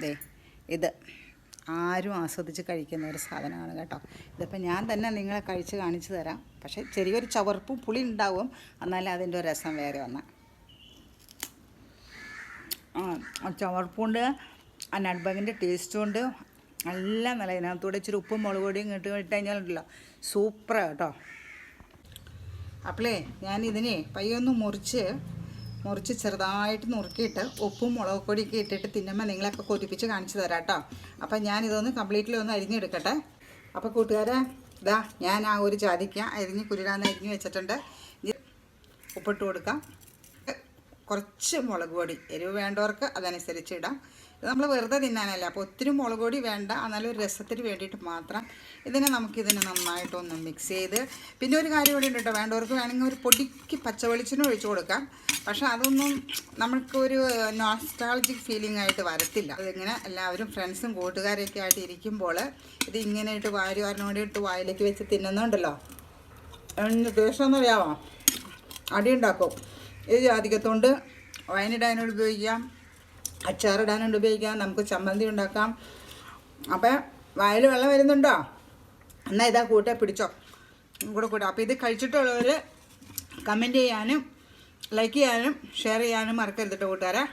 ദേ ഇത് ആരും ആസ്വദിച്ച് കഴിക്കുന്ന ഒരു സാധനമാണ് കേട്ടോ. ഇതിപ്പോൾ ഞാൻ തന്നെ നിങ്ങളെ കഴിച്ച് കാണിച്ചു തരാം. പക്ഷേ ചെറിയൊരു ചവർപ്പും പുളി ഉണ്ടാവും. എന്നാലും അതിന്റെ ഒരു രസം വേറെ വന്ന. ചവർപ്പുണ്ട് ആ നട്ബഗിന്റെ ടേസ്റ്റും ഉണ്ട്. നല്ല നല്ല ഇതിനകത്തൂടെ ഇച്ചിരി ഉപ്പും മുളക് പൊടിയും ഇട്ട് കഴിഞ്ഞാലുണ്ടല്ലോ സൂപ്പറാണ് കേട്ടോ. അപ്പോളേ ഞാൻ ഇതിനെ പയ്യൊന്ന് മുറിച്ച് മുറിച്ച് ചെറുതായിട്ട് നുറുക്കിയിട്ട് ഉപ്പും മുളക് പൊടിയൊക്കെ ഇട്ടിട്ട് തിന്നുമ്പോൾ നിങ്ങളൊക്കെ കൊതിപ്പിച്ച് കാണിച്ചു തരാം കേട്ടോ അപ്പം ഞാനിതൊന്ന് കംപ്ലീറ്റ്ലി ഒന്ന് അരിഞ്ഞെടുക്കട്ടെ. അപ്പോൾ കൂട്ടുകാരെ ഇതാ ഞാൻ ആ ഒരു ജാതിക്ക അരിഞ്ഞ് കുരുടാന്ന് അരിഞ്ഞ് വെച്ചിട്ടുണ്ട്. ഉപ്പിട്ട് കൊടുക്കാം. കുറച്ച് മുളക് പൊടി. എരിവ് വേണ്ടവർക്ക് അതനുസരിച്ച് ഇടാം. ഇത് നമ്മൾ വെറുതെ തിന്നാനല്ല. അപ്പോൾ ഒത്തിരി മുളക് പൊടി വേണ്ട. എന്നാലും ഒരു രസത്തിന് വേണ്ടിയിട്ട് മാത്രം ഇതിനെ നമുക്കിതിനെ നന്നായിട്ടൊന്ന് മിക്സ് ചെയ്ത് പിന്നെ ഒരു കാര്യം കൂടി ഉണ്ട് കേട്ടോ വേണ്ടവർക്ക് വേണമെങ്കിൽ ഒരു പൊടിക്ക് പച്ചവെളിച്ചിനും ഒഴിച്ചു കൊടുക്കാം. പക്ഷേ അതൊന്നും നമുക്കൊരു നോസ്റ്റാളജിക് ഫീലിംഗ് ആയിട്ട് വരത്തില്ല. അതിങ്ങനെ എല്ലാവരും ഫ്രണ്ട്സും കൂട്ടുകാരൊക്കെ ആയിട്ട് ഇരിക്കുമ്പോൾ ഇത് ഇങ്ങനെ ഇട്ട് വാരി വാരനോടി ഇട്ട് വായിലേക്ക് വെച്ച് തിന്നുന്നുണ്ടല്ലോ. എന്ത് ടേസ്റ്റ് എന്നറിയാമോ അടിയുണ്ടാക്കും. ഇത് ജാതിക്കത്തോണ്ട് വയനിടാനോട് ഉപയോഗിക്കാം. അച്ചാറിടാനോട് ഉപയോഗിക്കാം. നമുക്ക് ചമ്മന്തി ഉണ്ടാക്കാം. അപ്പം വായിൽ വെള്ളം വരുന്നുണ്ടോ? എന്നാൽ ഇതാ കൂട്ടെ പിടിച്ചോ. കൂടെ കൂടെ. അപ്പോൾ ഇത് കഴിച്ചിട്ടുള്ളവർ കമന്റ് ചെയ്യാനും ലൈക്ക് ചെയ്യാനും ഷെയർ ചെയ്യാനും മറക്കരുത് കേട്ടോ കൂട്ടുകാരെ.